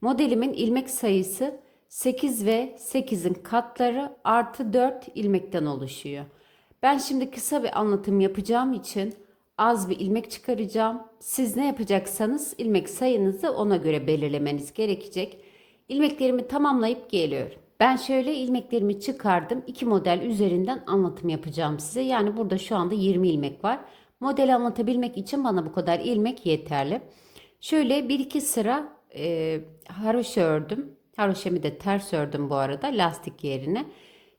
Modelimin ilmek sayısı 8 ve 8'in katları artı 4 ilmekten oluşuyor. Ben şimdi kısa bir anlatım yapacağım için az bir ilmek çıkaracağım. Siz ne yapacaksanız ilmek sayınızı ona göre belirlemeniz gerekecek. İlmeklerimi tamamlayıp geliyorum. Ben şöyle ilmeklerimi çıkardım. İki model üzerinden anlatım yapacağım size. Yani burada şu anda 20 ilmek var. Modeli anlatabilmek için bana bu kadar ilmek yeterli. Şöyle bir iki sıra e, haroşa ördüm. Haroşemi de ters ördüm bu arada lastik yerine.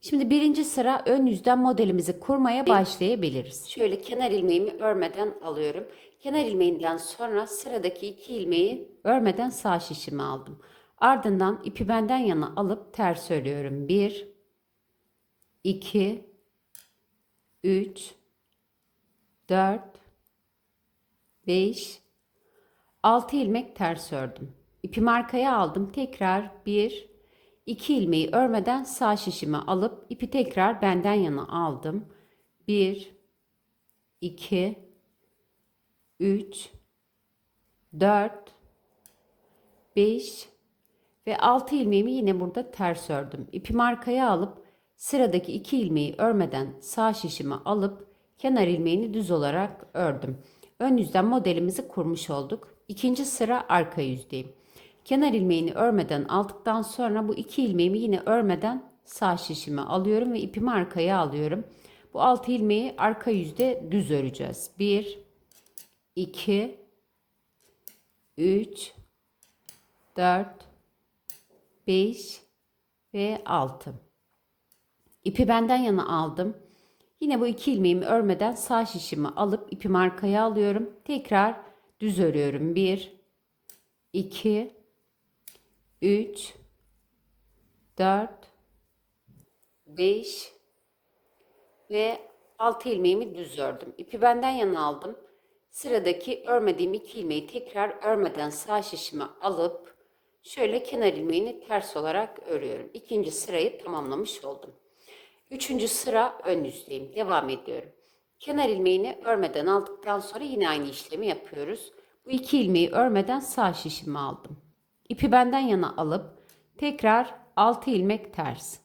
Şimdi birinci sıra ön yüzden modelimizi kurmaya başlayabiliriz. Şöyle kenar ilmeğimi örmeden alıyorum. Kenar ilmeğinden sonra sıradaki iki ilmeği örmeden sağ şişimi aldım. Ardından ipi benden yana alıp ters örüyorum. 1 2 3 4 5 6 ilmek ters ördüm. İpimi arkaya aldım. Tekrar 1 2 ilmeği örmeden sağ şişimi alıp ipi tekrar benden yana aldım. 1 2 3 4 5 ve 6 ilmeğimi yine burada ters ördüm. İpimi arkaya alıp sıradaki 2 ilmeği örmeden sağ şişimi alıp kenar ilmeğini düz olarak ördüm. Ön yüzden modelimizi kurmuş olduk. İkinci sıra arka yüzdeyim. Kenar ilmeğini örmeden aldıktan sonra bu iki ilmeğimi yine örmeden sağ şişimi alıyorum ve ipimi arkaya alıyorum. Bu altı ilmeği arka yüzde düz öreceğiz. 1 2 3 4 5 ve 6. İpi benden yana aldım. Yine bu iki ilmeğimi örmeden sağ şişimi alıp ipimi arkaya alıyorum. Tekrar düz örüyorum. 1 2 3 4 5 ve 6 ilmeğimi düz ördüm. İpi benden yana aldım. Sıradaki örmediğim iki ilmeği tekrar örmeden sağ şişime alıp şöyle kenar ilmeğini ters olarak örüyorum. İkinci sırayı tamamlamış oldum. Üçüncü sıra ön yüzdeyim. Devam ediyorum. Kenar ilmeğini örmeden aldıktan sonra yine aynı işlemi yapıyoruz. Bu iki ilmeği örmeden sağ şişimi aldım. İpi benden yana alıp tekrar 6 ilmek ters.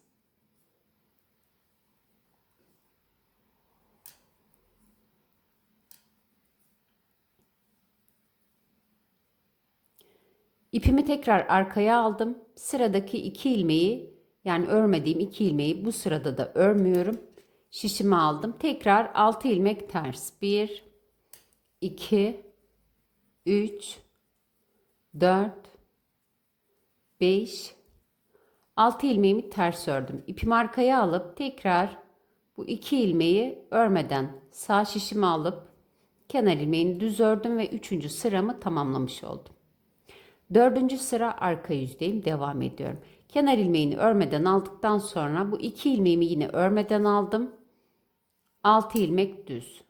İpimi tekrar arkaya aldım. Sıradaki iki ilmeği yani örmediğim iki ilmeği bu sırada da örmüyorum. Şişimi aldım. Tekrar 6 ilmek ters. 1 2 3 4 5 6 ilmeğimi ters ördüm. İpimi arkaya alıp tekrar bu iki ilmeği örmeden sağ şişimi alıp kenar ilmeğini düz ördüm ve üçüncü sıramı tamamlamış oldum. Dördüncü sıra arka yüzdeyim. Devam ediyorum. Kenar ilmeğini örmeden aldıktan sonra bu iki ilmeğimi yine örmeden aldım. 6 ilmek düz.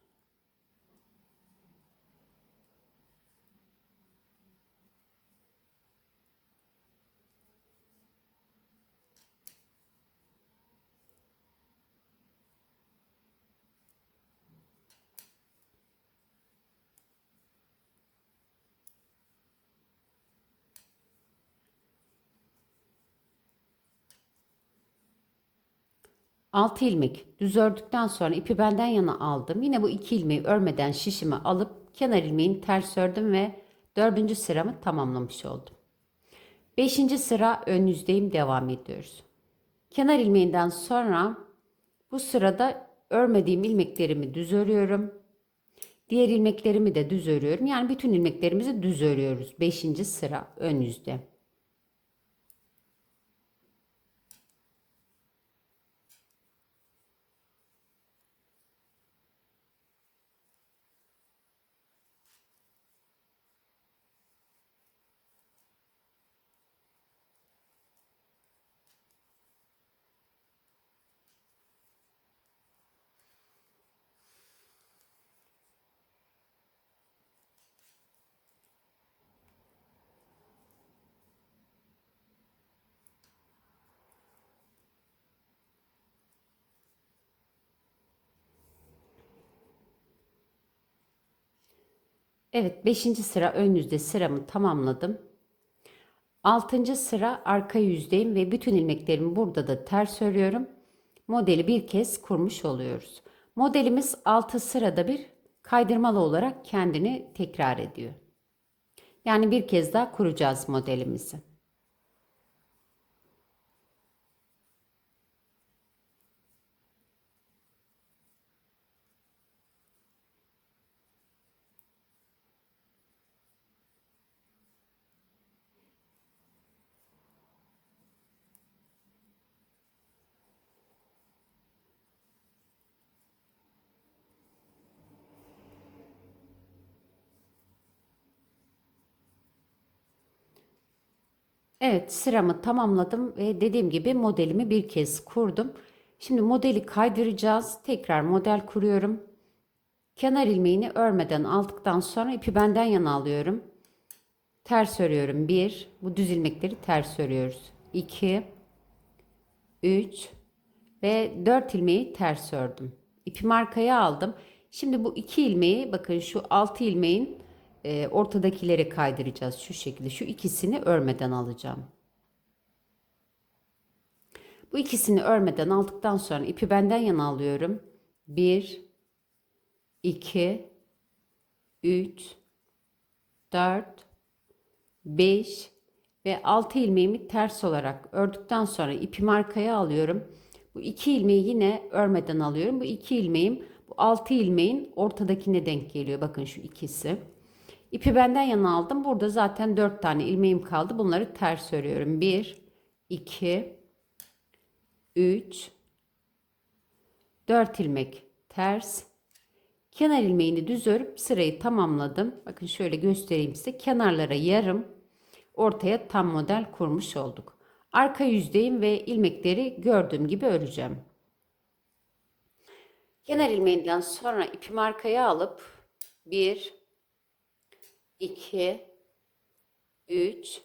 Altı ilmek düz ördükten sonra ipi benden yana aldım. Yine bu iki ilmeği örmeden şişimi alıp kenar ilmeğini ters ördüm ve dördüncü sıramı tamamlamış oldum. Beşinci sıra ön yüzdeyim devam ediyoruz. Kenar ilmeğinden sonra bu sırada örmediğim ilmeklerimi düz örüyorum. Diğer ilmeklerimi de düz örüyorum. Yani bütün ilmeklerimizi düz örüyoruz. Beşinci sıra ön yüzde. Evet 5. sıra ön yüzde sıramı tamamladım. 6. sıra arka yüzdeyim ve bütün ilmeklerimi burada da ters örüyorum. Modeli bir kez kurmuş oluyoruz. Modelimiz 6 sırada bir kaydırmalı olarak kendini tekrar ediyor. Yani bir kez daha kuracağız modelimizi. Evet sıramı tamamladım ve dediğim gibi modelimi bir kez kurdum. Şimdi modeli kaydıracağız. Tekrar model kuruyorum. Kenar ilmeğini örmeden aldıktan sonra ipi benden yana alıyorum. Ters örüyorum. 1. Bu düz ilmekleri ters örüyoruz. 2 3 ve 4 ilmeği ters ördüm. İpimi arkaya aldım. Şimdi bu iki ilmeği bakın şu 6 ilmeğin e, ortadakileri kaydıracağız şu şekilde. Şu ikisini örmeden alacağım. Bu ikisini örmeden aldıktan sonra ipi benden yana alıyorum. 1 2 3 4 5 ve 6 ilmeğimi ters olarak ördükten sonra ipimi arkaya alıyorum. Bu iki ilmeği yine örmeden alıyorum. Bu iki ilmeğim bu 6 ilmeğin ortadakine denk geliyor. Bakın şu ikisi. İpi benden yana aldım. Burada zaten 4 tane ilmeğim kaldı. Bunları ters örüyorum. 1, 2, 3, 4 ilmek ters. Kenar ilmeğini düz örüp sırayı tamamladım. Bakın şöyle göstereyim size. Kenarlara yarım, ortaya tam model kurmuş olduk. Arka yüzdeyim ve ilmekleri gördüğüm gibi öreceğim. Kenar ilmeğinden sonra ipimi arkaya alıp 1 2 3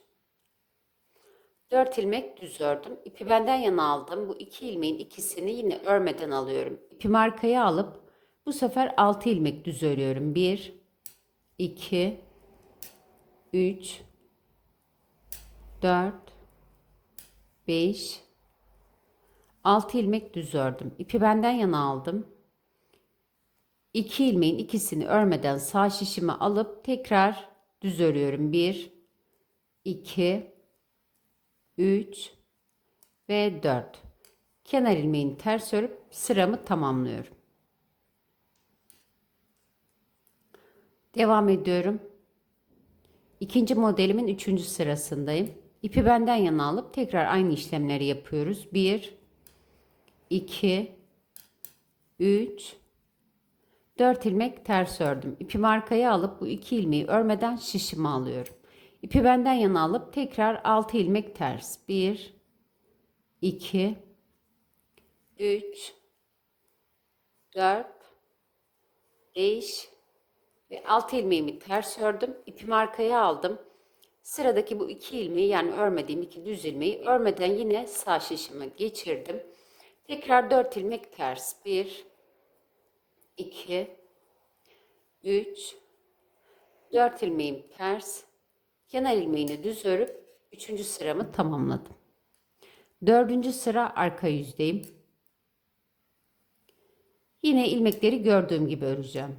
4 ilmek düz ördüm. İpi benden yana aldım. Bu iki ilmeğin ikisini yine örmeden alıyorum. İpimi arkaya alıp bu sefer 6 ilmek düz örüyorum. 1 2 3 4 5 6 ilmek düz ördüm. İpi benden yana aldım. 2 ilmeğin ikisini örmeden sağ şişimi alıp tekrar düz örüyorum. 1 2 3 ve 4. Kenar ilmeğini ters örüp sıramı tamamlıyorum. Devam ediyorum. İkinci modelimin üçüncü sırasındayım. İpi benden yana alıp tekrar aynı işlemleri yapıyoruz. 1 2 3 4 ilmek ters ördüm. İpimi arkaya alıp bu 2 ilmeği örmeden şişimi alıyorum. İpi benden yana alıp tekrar 6 ilmek ters. 1 2 3 4 5 ve 6 ilmeğimi ters ördüm. İpimi arkaya aldım. Sıradaki bu iki ilmeği yani örmediğim iki düz ilmeği örmeden yine sağ şişime geçirdim. Tekrar 4 ilmek ters. 1 2 3 4 ilmeğim ters. Kenar ilmeğini düz örüp 3. sıramı tamamladım. 4. sıra arka yüzdeyim. Yine ilmekleri gördüğüm gibi öreceğim.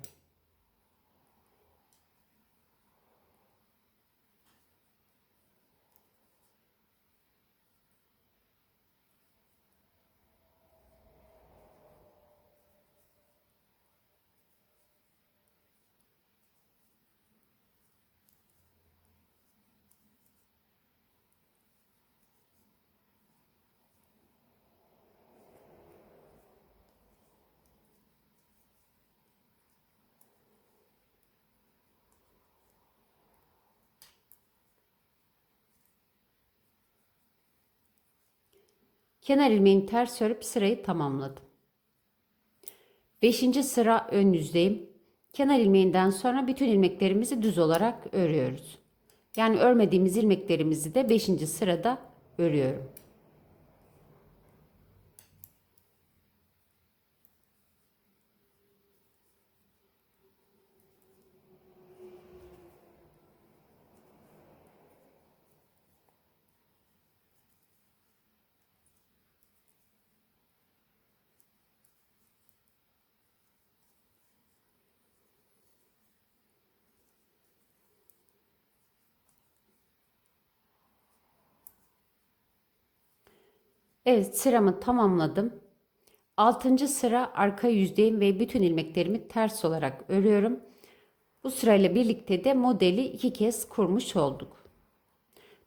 Kenar ilmeğini ters örüp sırayı tamamladım. 5. sıra ön yüzdeyim. Kenar ilmeğinden sonra bütün ilmeklerimizi düz olarak örüyoruz. Yani örmediğimiz ilmeklerimizi de 5. sırada örüyorum. Evet sıramı tamamladım. 6. sıra arka yüzdeyim ve bütün ilmeklerimi ters olarak örüyorum. Bu sırayla birlikte de modeli iki kez kurmuş olduk.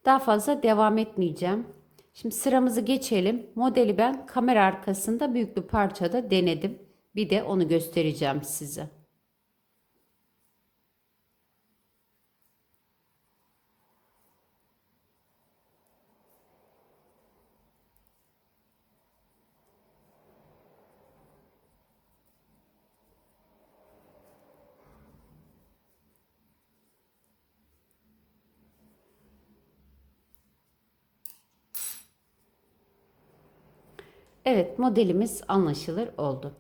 Daha fazla devam etmeyeceğim. Şimdi sıramızı geçelim. Modeli ben kamera arkasında büyük bir parçada denedim. Bir de onu göstereceğim size. Evet modelimiz anlaşılır oldu.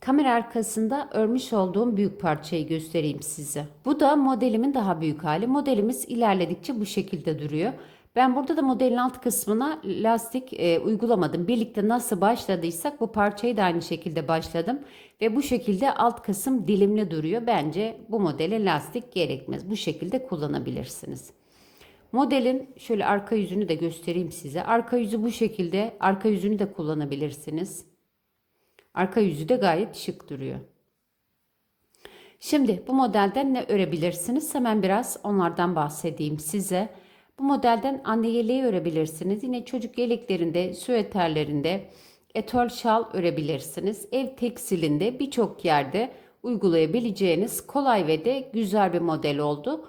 Kamera arkasında örmüş olduğum büyük parçayı göstereyim size. Bu da modelimin daha büyük hali. Modelimiz ilerledikçe bu şekilde duruyor. Ben burada da modelin alt kısmına lastik e, uygulamadım. Birlikte nasıl başladıysak bu parçayı da aynı şekilde başladım. Ve bu şekilde alt kısım dilimli duruyor. Bence bu modele lastik gerekmez. Bu şekilde kullanabilirsiniz. Modelin şöyle arka yüzünü de göstereyim size. Arka yüzü bu şekilde. Arka yüzünü de kullanabilirsiniz. Arka yüzü de gayet şık duruyor. Şimdi bu modelden ne örebilirsiniz? Hemen biraz onlardan bahsedeyim size. Bu modelden anne yeleği örebilirsiniz. Yine çocuk yeleklerinde, süeterlerinde, etol şal örebilirsiniz. Ev tekstilinde birçok yerde uygulayabileceğiniz kolay ve de güzel bir model oldu.